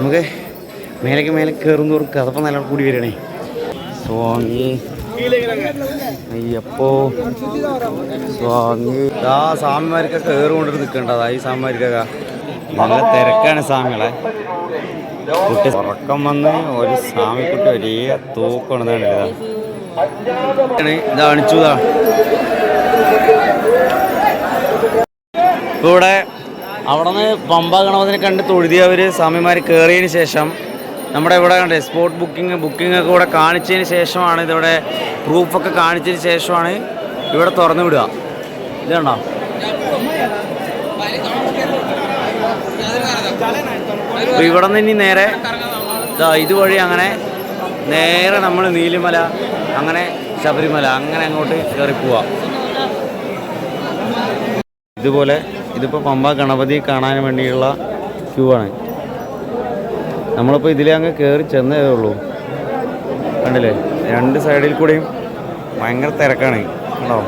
നമുക്ക് മേലേക്ക് മേലെ കയറുന്നവർക്ക് കഥപ്പം നല്ല കൂടി വരണേ സ്വാമി. അയ്യപ്പോ. സ്വാമി. ആ സ്വാമിമാർക്കൊക്കെ കയറി കൊണ്ടിട്ട് നിൽക്കേണ്ടതാ ഈ സ്വാമിമാർക്കൊക്കെ നല്ല തിരക്കാണ് സ്വാമികളെ കുട്ടി ഉറക്കം വന്ന് ഒരു സ്വാമിക്കുട്ടി വലിയ തൂക്കാണ് ഇതാ ഇതാ അണിച്ചു ഇതാ ഇവിടെ അവിടെ നിന്ന് പമ്പ ഗണപതിനെ കണ്ട് തൊഴുതിയവർ സ്വാമിമാർ കയറിയതിന് ശേഷം നമ്മുടെ ഇവിടെ കണ്ടേ സ്പോട്ട് ബുക്കിംഗ് ബുക്കിംഗ് ഒക്കെ ഇവിടെ കാണിച്ചതിന് ശേഷമാണ് ഇതിവിടെ പ്രൂഫൊക്കെ കാണിച്ചതിന് ശേഷമാണ് ഇവിടെ തുറന്നു വിടുക. ഇത് കണ്ടോ? അപ്പൊ ഇവിടെ നിന്ന് ഇനി നേരെ ഇതുവഴി അങ്ങനെ നേരെ നമ്മൾ നീലിമല അങ്ങനെ ശബരിമല അങ്ങനെ അങ്ങോട്ട് കയറി പോവാം. ഇതുപോലെ ഇതിപ്പോൾ പമ്പ ഗണപതി കാണാൻ വേണ്ടിയുള്ള ക്യൂ ആണ്. നമ്മളിപ്പോൾ ഇതിലേ അങ്ങ് കയറി ചെന്നേ ഉള്ളൂ കണ്ടില്ലേ? രണ്ട് സൈഡിൽ കൂടെയും ഭയങ്കര തിരക്കാണ്. കണ്ടോ?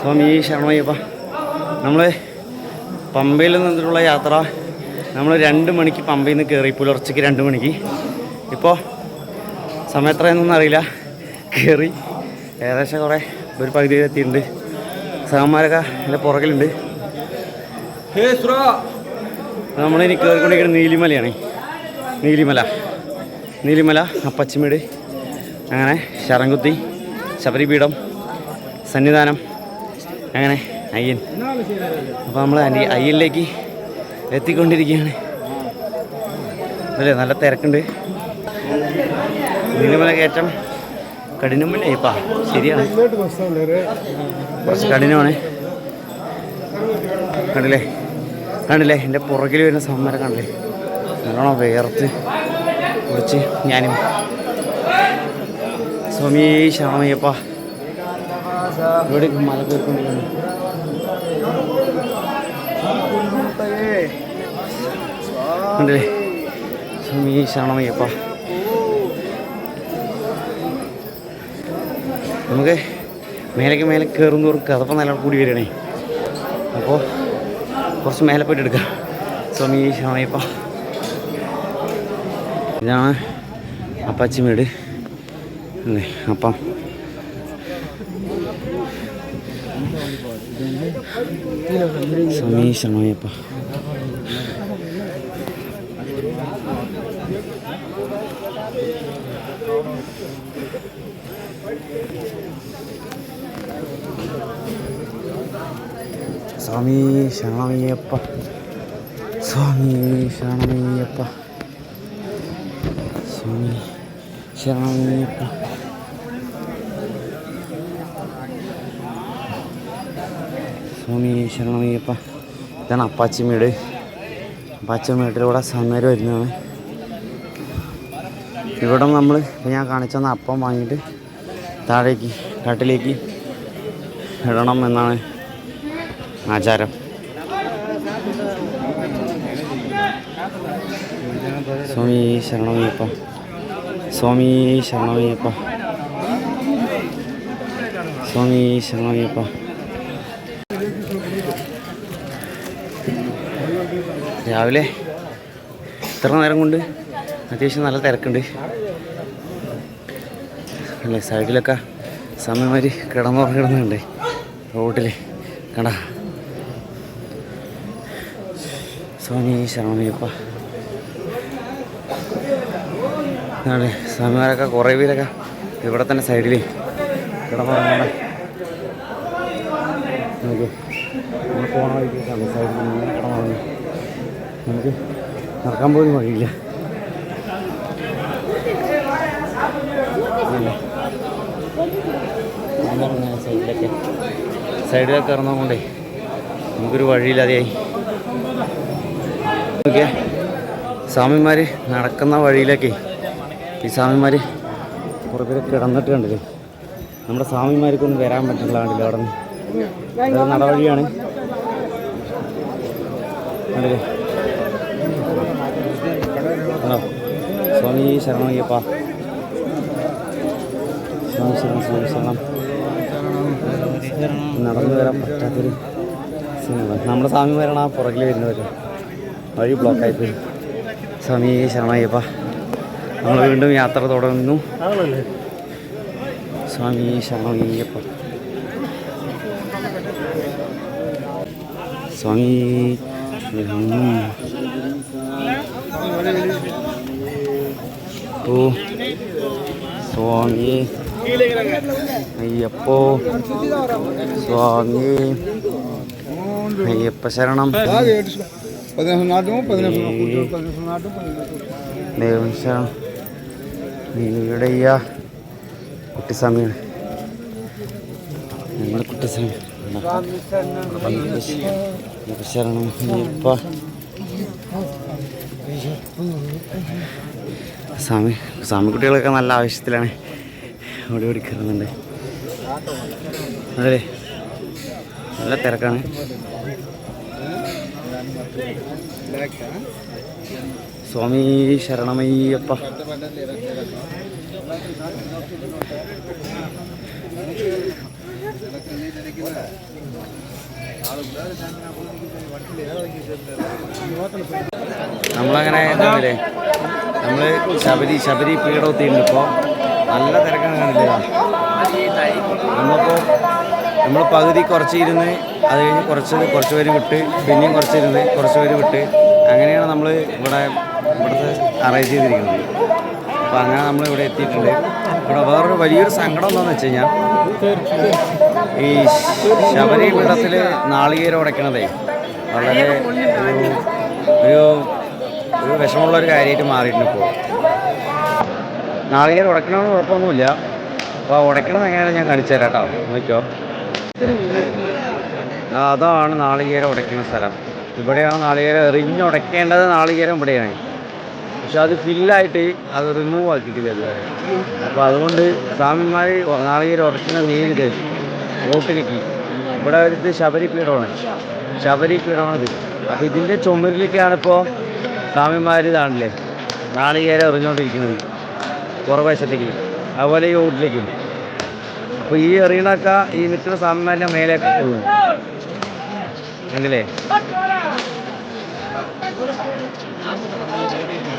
സ്വാമി ശരണയ്യപ്പ നമ്മൾ പമ്പയിൽ നിന്നിട്ടുള്ള യാത്ര നമ്മൾ രണ്ട് മണിക്ക് പമ്പയിൽ നിന്ന് കയറി പുലർച്ചയ്ക്ക് രണ്ട് മണിക്ക്. ഇപ്പോൾ സമയം എത്രയെന്നൊന്നും അറിയില്ല. കയറി ഏകദേശം കുറേ ഒരു പകുതി എത്തിയിട്ടുണ്ട്. സഹന്മാരൊക്കെ എന്റെ പുറകിലുണ്ട്. നമ്മളിനി കയറിക്കൊണ്ടിരിക്കുന്നത് നീലിമലയാണ്. നീലിമല. നീലിമല അപ്പച്ചിമേട് അങ്ങനെ ശരംകുത്തി ശബരിപീഠം സന്നിധാനം അങ്ങനെ അയ്യൻ. അപ്പോൾ നമ്മൾ അയ്യനിലേക്ക് എത്തിക്കൊണ്ടിരിക്കുകയാണ്. അല്ലേ നല്ല തിരക്കുണ്ട്. മിനിമല കയറ്റം കഠിനമല്ലേ? ഇപ്പാ ശരിയാണ്. കുറച്ച് കഠിനമാണ്. കണ്ടില്ലേ? കണ്ടില്ലേ? എന്റെ പുറകിൽ വരുന്ന സമരം കണ്ടില്ലേ? നല്ലോണം വേർത്ത് കുടിച്ച് ഞാനും. സ്വാമി ശ്യാമയ്യപ്പ ഇവിടെ മല കയറിക്കൊണ്ടിരിക്കുന്നു കണ്ടില്ലേ സ്വാമി നമുക്ക് മേലേക്ക് മേലെ കയറുന്നവർക്ക് കഥപ്പം നല്ല കൂടി വരണേ അപ്പോൾ കുറച്ച് മേലെ പോയിട്ട് എടുക്കാം. സ്വാമി ഇതാണ് ഇതാണ് അപ്പാച്ചിമേട് അല്ലേ അപ്പം. സ്വാമി സ്വാമി ശരണമയ്യപ്പ. സ്വാമി ശരണമയ്യപ്പ. സ്വാമി ശരണമയ്യപ്പ. സ്വാമി ശരണമയ്യപ്പ. ഇതാണ് അപ്പാച്ചിമേട്. കൂടെ സമരം വരുന്നതാണ്. ഇവിടെ നമ്മൾ ഞാൻ കാണിച്ചെന്ന അപ്പം വാങ്ങിയിട്ട് താഴേക്ക് കാട്ടിലേക്ക് ഇടണം എന്നാണ് ആചാരം. സ്വാമി ശരണമയ്യപ്പ. സ്വാമി ശരണമയ്യപ്പ. സ്വാമി ശരണമയ്യപ്പ. രാവിലെ ഇത്ര നേരം കൊണ്ട് അത്യാവശ്യം നല്ല തിരക്കുണ്ട്. അല്ലേ സൈഡിലൊക്കെ സമയമാതിരി കിടന്നുറങ്ങിടുന്നുണ്ട് റോഡിൽ കണ്ട? സ്വാമി ശരണമയ്യപ്പ സമയമാരൊക്കെ കുറേ പേരൊക്കെ ഇവിടെ തന്നെ സൈഡിൽ കിടന്നുറങ്ങണം നമുക്ക് നമ്മൾ പോണ വഴിക്ക് സൈഡിൽ കിടന്നുറങ്ങി നമുക്ക് നടക്കാൻ പോലും വഴിയില്ല. സൈഡിലൊക്കെ ഇറങ്ങുന്നതുകൊണ്ടേ നമുക്കൊരു വഴിയില്ലാതെയായി ഓക്കെ സ്വാമിമാർ നടക്കുന്ന വഴിയിലൊക്കെ ഈ സ്വാമിമാർ കുറേ പേര് കിടന്നിട്ട് കണ്ടില്ലേ? നമ്മുടെ സ്വാമിമാർക്കൊന്നും വരാൻ പറ്റുന്നതാണല്ലോ അവിടെ നിന്ന്? നടവഴിയാണ്. സ്വാമി ശരണയ്യപ്പ സ്വാമി ശരണം സ്വാമി ശരണം. നടന്നു വരാൻ പറ്റാത്തൊരു സിനിമ. നമ്മുടെ സ്വാമി ആ പുറകിൽ വരുന്നവർ വഴി ബ്ലോക്ക് പോയി. സ്വാമി ശരണയ്യപ്പ. നമ്മൾ വീണ്ടും യാത്ര തുടങ്ങുന്നു. സ്വാമി ശരണയ്യപ്പ. സ്വാമി ഓ സ്വാമി അയ്യപ്പോ സ്വാമി അയ്യപ്പ ശരണം. പതിനെട്ട് നാട്ടും പതിനെട്ട് പതിനെട്ട് നാട്ടും ദൈവം ശരണം. നീടയ്യ കുട്ടിസ്വാമിയാണ് നമ്മുടെ കുട്ടിസ്വാമി. അയ്യപ്പ ശരണം അയ്യപ്പ. സ്വാമി കുട്ടികളൊക്കെ നല്ല ആവശ്യത്തിലാണ് ഓടി ഓടി കയറുന്നുണ്ട് അതെ. നല്ല തിരക്കാണ്. സ്വാമി ശരണമയ്യപ്പ. നമ്മളങ്ങനെ നമ്മൾ ശബരി ശബരി പീഠത്തിണ്ട് ഇപ്പോൾ നല്ല തിരക്കാണ് കാണില്ല നമ്മളിപ്പോൾ നമ്മൾ പകുതി കുറച്ച് ഇരുന്ന് അത് കഴിഞ്ഞ് കുറച്ച് കുറച്ച് പേര് വിട്ട് പിന്നെയും കുറച്ച് ഇരുന്ന് കുറച്ച് പേര് വിട്ട് അങ്ങനെയാണ് നമ്മൾ ഇവിടെ ഇവിടുത്തെ അറേഞ്ച് ചെയ്തിരിക്കുന്നത്. അപ്പോൾ അങ്ങനെ നമ്മൾ ഇവിടെ എത്തിയിട്ടുണ്ട്. ഇവിടെ വേറൊരു വലിയൊരു സങ്കടം എന്താണെന്ന് വെച്ച് കഴിഞ്ഞാൽ ഈ ശബരി പീഠത്തിൽ നാളികേരം ഉടയ്ക്കണതേ വളരെ ഒരു ഒരു വിഷമമുള്ളൊരു കാര്യമായിട്ട് മാറിയിട്ടുണ്ട് ഇപ്പോൾ നാളികേരം ഉടക്കണമെന്ന് കുഴപ്പമൊന്നുമില്ല അപ്പോൾ ഉടക്കണം എങ്ങനെയാണ് ഞാൻ കാണിച്ചു തരാം കേട്ടോ. നോക്കിയോ അതാണ് നാളികേരം ഉടയ്ക്കുന്ന സ്ഥലം. ഇവിടെയാണ് നാളികേരം എറിഞ്ഞുടയ്ക്കേണ്ടത് നാളികേരം ഇവിടെയാണ്. പക്ഷെ അത് ഫില്ലായിട്ട് അത് റിമൂവ് ആക്കിയിട്ടില്ല അതുവരെ അപ്പോൾ അതുകൊണ്ട് സ്വാമിമാർ നാളികേരം ഉടയ്ക്കുന്ന നേരിട്ട് റോട്ടിലേക്ക്. ഇവിടെ ഇത് ശബരി പീഠമാണ്. ശബരി പീഠമാണിത്. അപ്പോൾ ഇതിന്റെ ചുമരിലേക്കാണ് ഇപ്പോൾ സ്വാമിമാർ ഇതാണല്ലേ നാളികേരം എറിഞ്ഞുകൊണ്ടിരിക്കുന്നത്. പുറവശത്തേക്കും അതുപോലെ ഈ ഔട്ടിലേക്കും അപ്പൊ ഈ എറിയണക്ക ഈ മിത്ര സാമ്യമാരുടെ മേലേക്ക് പോകും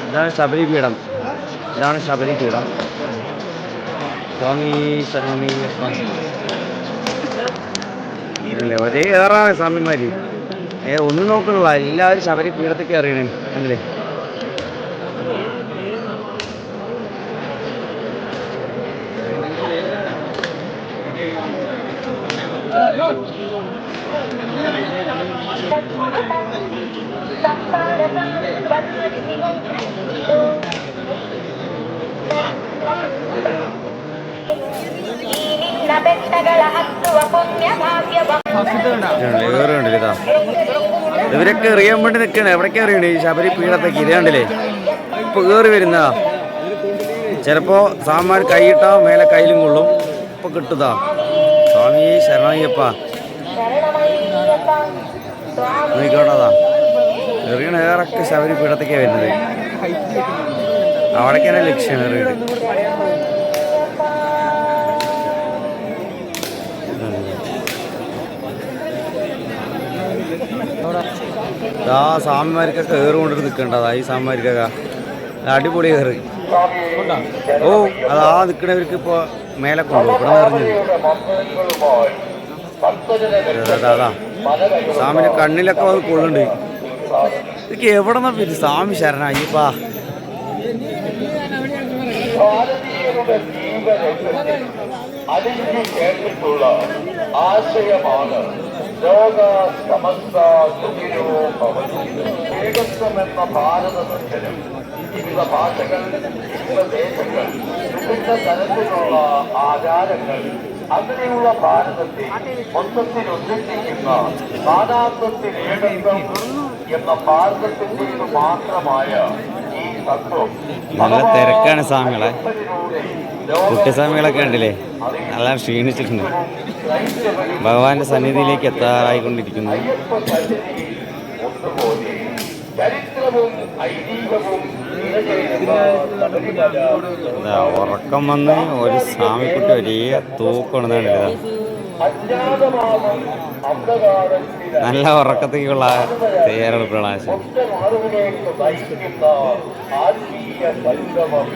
ഇതാണ് ശബരി പീഠം. ഇതാണ് ശബരി പീഠം. സ്വാമി സ്വാമി ഒരേ ഏറാണ് സ്വാമിമാര്. ഏ ഒന്നും നോക്കുന്നുള്ള എല്ലാവരും ശബരി പീഠത്തേക്ക് കയറിയണേ അല്ലേ ഇവരൊക്കെ എറിയാൻ വേണ്ടി നിൽക്കണേ എവിടേക്ക് എറിയണേ? ഈ ശബരി പീഠത്തേക്ക്. ഇത് കണ്ടില്ലേ? ഇപ്പൊ കയറി വരുന്നതാ ചിലപ്പോ സാമാൻ കൈയിട്ടാ മേലെ കയ്യിലും കൊള്ളും. ഇപ്പൊ കിട്ടുതാ. സ്വാമി ശരണയ്യപ്പ. നോക്കിക്കോട്ടതാ എറിയണ ഏറൊക്കെ ശബരി പീഠത്തേക്കാണ് വരുന്നത്. അവിടേക്ക് തന്നെ എറിയുടെ ആ സ്വാമിമാർക്കൊക്കെ കയറുകൊണ്ടിട്ട് കൊണ്ടിട്ട് നിൽക്കണ്ടതാ ഈ സ്വാമിമാർക്കൊക്കെ അടിപൊളി കയറി. ഓ അത് ആ നിൽക്കുന്നവർക്ക് ഇപ്പോൾ മേലെ കൊണ്ടുപോകും. ഇവിടെ നിറഞ്ഞു അതാ സ്വാമിന്റെ കണ്ണിലൊക്കെ അത് കൊള്ളുന്നുണ്ട്. ഇതൊക്കെ എവിടെ നിന്നാ പിന്നെ സ്വാമി ശരണ അയ്യപ്പാ. അതിന് ഭാഷകൾ വിവിധ തരത്തിലുള്ള ആചാരങ്ങൾ അങ്ങനെയുള്ള ഭാരതത്തെ മൊത്തത്തിൽ ഒന്നിപ്പിക്കുന്ന നാനാത്വത്തിൽ ഏകത്വം എന്ന ഭാരതത്തിന്റെ മാത്രമായ ഈ തത്വം. നല്ല തിരക്കാണ് സ്വാമികളെ. കുട്ടിസ്വാമികളൊക്കെ ഉണ്ടല്ലേ നല്ല ക്ഷീണിച്ചിട്ടുണ്ട്. ഭഗവാന്റെ സന്നിധിയിലേക്ക് എത്താറായിക്കൊണ്ടിരിക്കുന്നു. ഒന്നുപോലെ ചരിത്രവും ഐതിഹ്യവും നിലനിൽക്കുന്ന ശബരിമല ഇതാ ഉറക്കം വന്ന് ഒരു സ്വാമിക്കുട്ടി വലിയ തൂക്കണെന്നാണ് നല്ല ഉറക്കത്തേക്കുള്ള തയ്യാറെടുപ്പുകളാണ് ആശയം അറിവിലേക്ക് നയിക്കുന്ന ആത്മീയ സംഗമം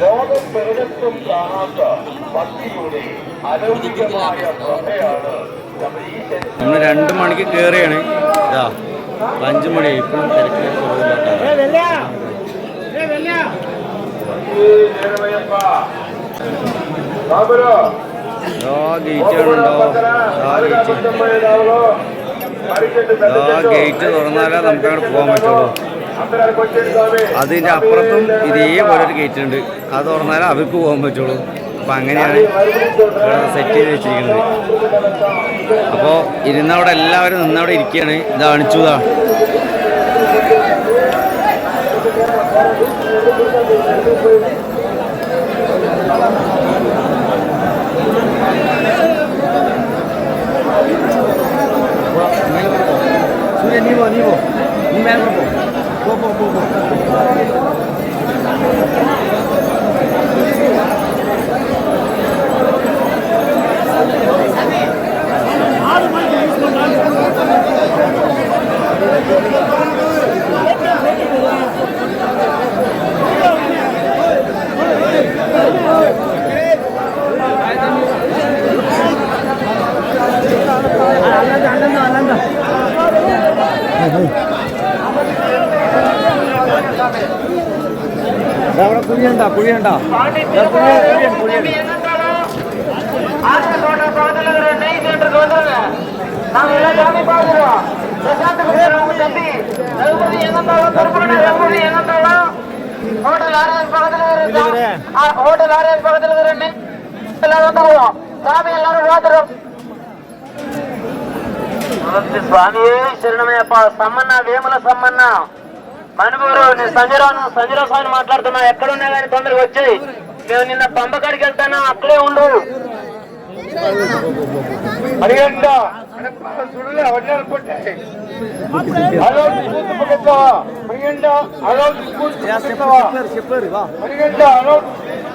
ലോകം പിറകത്തും കാണാത്ത ഭക്തിയുടെ അലൗകികമായ പ്രഭയാണ് നമ്മൾ രണ്ട് മണിക്ക് കയറിയാണ് അഞ്ചു ഇപ്പൊ മണി ഇപ്പോഴും തിരക്കിൽ ഗേറ്റ് തുറന്നാലേ നമുക്ക് അങ്ങോട്ട് പോകാൻ പറ്റുള്ളൂ. അതിന്റെ അപ്പുറത്തും ഇതേപോലെ ഒരു ഗേറ്റ് ഉണ്ട്. അത് തുറന്നാലേ അവർക്ക് പോകാൻ പറ്റുള്ളൂ. അപ്പം അങ്ങനെയാണ് സെറ്റ് ചെയ്ത് വെച്ചിരിക്കുന്നത്. അപ്പോൾ ഇരുന്നവിടെ എല്ലാവരും നിന്നവിടെ ഇരിക്കുകയാണ്. ഇത് അണിച്ചുതാ ನೀವು ನೀವು ನಿಮ್ಮ ಹೆಂಗ್ ಹೋಗ್ಬೇಕು ಆರು ಮಂದಿ புரியண்டா புரியண்டா ஹோட்டல் ஆரியன் பக்கத்துல இருந்து எல்லாரும் வந்துருவோம் சாமி எல்லாரும் பார்த்துருவோம். சுவாமியே சரணமையப்பா சம்மண்ணா வேமல சம்மண்ணா. అనుభూరు నేను సంజయరావు సంజయరావు స్వామి మాట్లాడుతున్నా ఎక్కడున్నా కానీ తొందరగా వచ్చి మేము నిన్న పంపకాడికి వెళ్తాను అక్కడే ఉండు చెప్పారు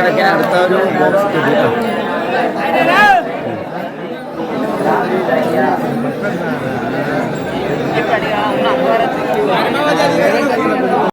അങ്ങനെ ഒരു കണക്കിന് അടുത്ത ഒരു ബോക്സ് കിട്ടിയിട്ടോ ఆ